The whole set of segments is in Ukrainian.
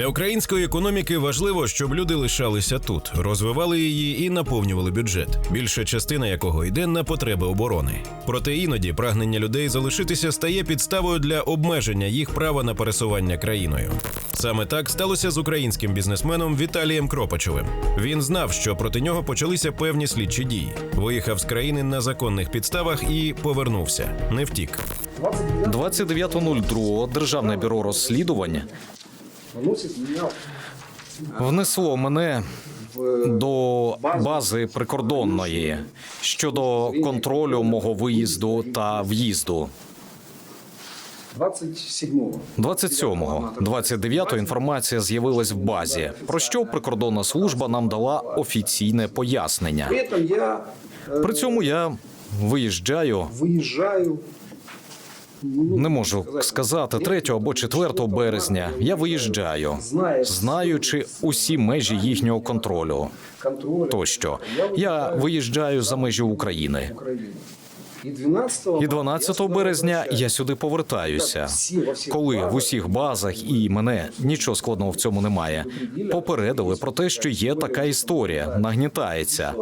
Для української економіки важливо, щоб люди лишалися тут, розвивали її і наповнювали бюджет, більша частина якого йде на потреби оборони. Проте іноді прагнення людей залишитися стає підставою для обмеження їх права на пересування країною. Саме так сталося з українським бізнесменом Віталієм Кропачовим. Він знав, що проти нього почалися певні слідчі дії. Виїхав з країни на законних підставах і повернувся. Не втік. 29.02 Державне бюро розслідувань внесло мене до бази прикордонної щодо контролю мого виїзду та в'їзду. 27-го. 27-го, 29-го інформація з'явилась в базі, про що прикордонна служба нам дала офіційне пояснення. При этом я э, При цьому я виїжджаю, выезжаю. не можу сказати 3 або 4 березня. Я виїжджаю, знаючи усі межі їхнього контролю. Тощо я виїжджаю за межі України. Украины. И 12 І 12 березня я сюди повертаюся. Коли в усіх базах і мене нічого складного в цьому немає. Попередили про те, що є така історія, нагнітається.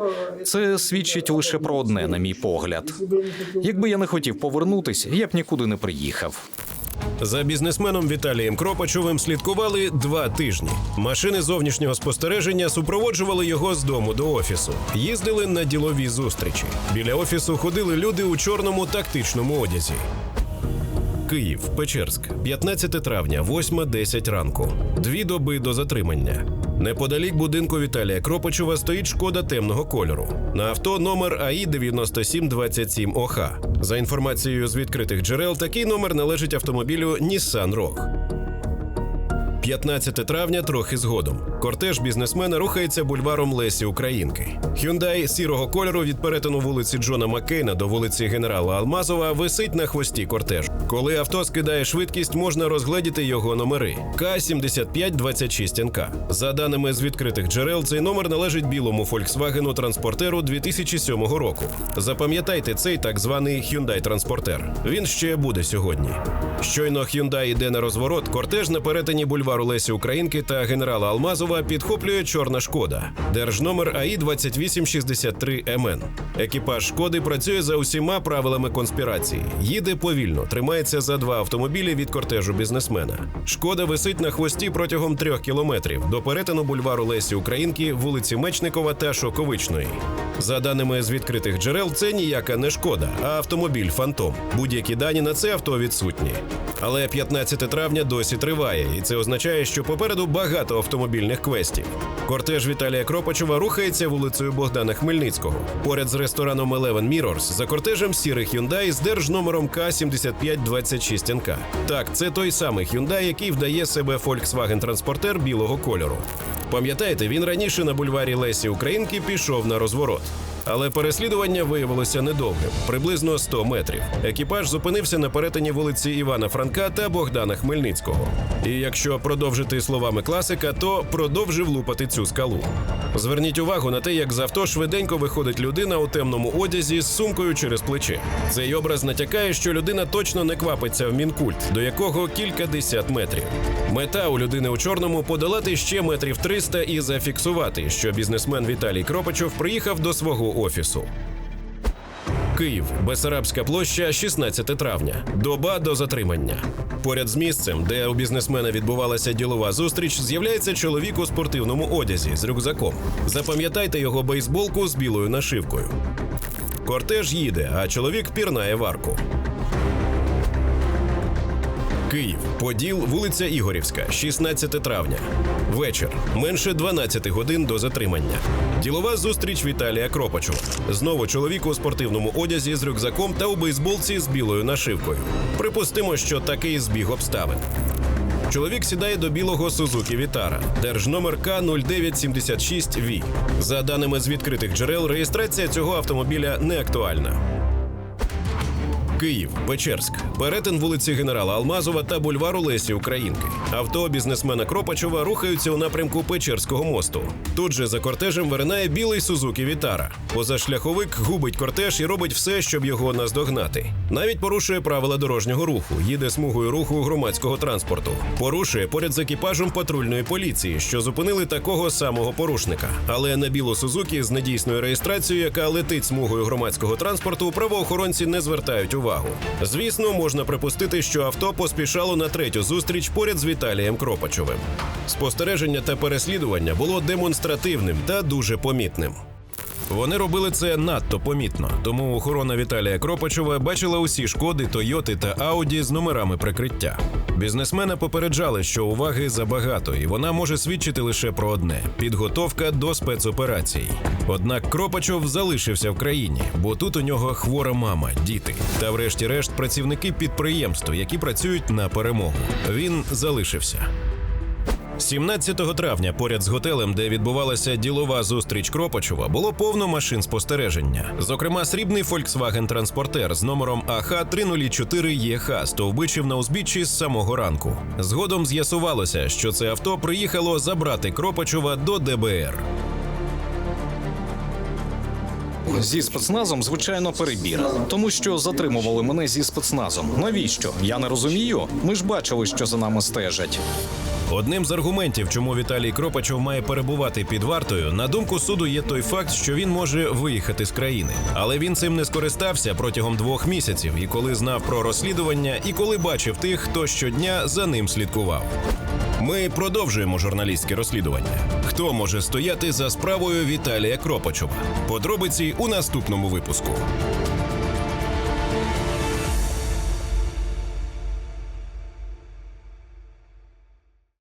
Це свідчить лише про одне, на мій погляд. Якби я не хотів повернутись, я б нікуди не приїхав. За бізнесменом Віталієм Кропачовим слідкували два тижні. Машини зовнішнього спостереження супроводжували його з дому до офісу. Їздили на ділові зустрічі. Біля офісу ходили люди у чорному тактичному одязі. Київ, Печерськ, 15 травня, 8.10 ранку. Дві доби до затримання. Неподалік будинку Віталія Кропичева стоїть шкода темного кольору. На авто номер АІ 9727 ОХ. За інформацією з відкритих джерел, такий номер належить автомобілю Nissan Rogue. 15 травня трохи згодом. Кортеж бізнесмена рухається бульваром Лесі Українки. Hyundai сірого кольору від перетину вулиці Джона Маккейна до вулиці Генерала Алмазова висить на хвості кортежу. Коли авто скидає швидкість, можна розгледіти його номери К-7526 НК. За даними з відкритих джерел, цей номер належить білому Volkswagen транспортеру 2007 року. Запам'ятайте цей так званий Hyundai транспортер. Він ще буде сьогодні. Щойно Hyundai йде на розворот, кортеж на перетині бульвару Лесі Українки та генерала Алмазова підхоплює чорна шкода. Держномер АІ 2863 МН. Екіпаж шкоди працює за усіма правилами конспірації. Їде повільно, тримається за два автомобілі від кортежу бізнесмена. Шкода висить на хвості протягом трьох кілометрів до перетину бульвару Лесі Українки, вулиці Мечникова та Шоковичної. За даними з відкритих джерел, це ніяка не шкода, а автомобіль Фантом. Будь-які дані на це авто відсутні. Але 15 травня досі триває, і це означає, що попереду багато автомобільних квестів. Кортеж Віталія Кропачова рухається вулицею Богдана Хмельницького. Поряд з рестораном Eleven Mirrors за кортежем сірий Hyundai з держномером К-7526 НК. Так, це той самий Hyundai, який вдає себе Volkswagen транспортер білого кольору. Пам'ятаєте, він раніше на бульварі Лесі Українки пішов на розворот. Але переслідування виявилося недовгим, приблизно 100 метрів. Екіпаж зупинився на перетині вулиці Івана Франка та Богдана Хмельницького. І якщо продовжити словами класика, то продовжив лупати цю скалу. Зверніть увагу на те, як з авто швиденько виходить людина у темному одязі з сумкою через плече. Цей образ натякає, що людина точно не квапиться в мінкульт, до якого кілька десят метрів. Мета у людини у чорному подолати ще метрів 300 і зафіксувати, що бізнесмен Віталій Кропачов приїхав до свого офісу. Київ, Бесарабська площа, 16 травня. Доба до затримання. Поряд з місцем, де у бізнесмена відбувалася ділова зустріч, з'являється чоловік у спортивному одязі з рюкзаком. Запам'ятайте його бейсболку з білою нашивкою. Кортеж їде, а чоловік пірнає в арку. Київ, Поділ, вулиця Ігорівська, 16 травня. Вечір. Менше 12 годин до затримання. Ділова зустріч Віталія Кропачова. Знову чоловік у спортивному одязі з рюкзаком та у бейсболці з білою нашивкою. Припустимо, що такий збіг обставин. Чоловік сідає до білого Сузуки Вітара, держномер К0976 В. За даними з відкритих джерел, реєстрація цього автомобіля не актуальна. Київ, Печерськ, перетин вулиці генерала Алмазова та бульвару Лесі Українки. Авто бізнесмена Кропачова рухаються у напрямку Печерського мосту. Тут же за кортежем виринає білий Сузукі Вітара. Позашляховик губить кортеж і робить все, щоб його наздогнати. Навіть порушує правила дорожнього руху, їде смугою руху громадського транспорту. Порушує поряд з екіпажем патрульної поліції, що зупинили такого самого порушника. Але на білу Сузукі з недійсною реєстрацією, яка летить смугою громадського транспорту, правоохоронці не звертають увагу. Звісно, можна припустити, що авто поспішало на третю зустріч поряд з Віталієм Кропачовим. Спостереження та переслідування було демонстративним та дуже помітним. Вони робили це надто помітно, тому охорона Віталія Кропачова бачила усі шкоди, Тойоти та Ауді з номерами прикриття. Бізнесмена попереджали, що уваги забагато, і вона може свідчити лише про одне підготовка до спецоперацій. Однак Кропачов залишився в країні, бо тут у нього хвора мама, діти та, врешті-решт, працівники підприємств, які працюють на перемогу. Він залишився. 17 травня поряд з готелем, де відбувалася ділова зустріч Кропачова, було повно машин спостереження. Зокрема, срібний Volkswagen транспортер з номером АХ 304 ЄХ стовбичив на узбіччі з самого ранку. Згодом з'ясувалося, що це авто приїхало забрати Кропачова до ДБР. Зі спецназом, звичайно, перебір, тому що затримували мене зі спецназом. Навіщо? Я не розумію. Ми ж бачили, що за нами стежать. Одним з аргументів, чому Віталій Кропачов має перебувати під вартою, на думку суду, є той факт, що він може виїхати з країни. Але він цим не скористався протягом двох місяців, і коли знав про розслідування, і коли бачив тих, хто щодня за ним слідкував. Ми продовжуємо журналістське розслідування. Хто може стояти за справою Віталія Кропачова? Подробиці у наступному випуску.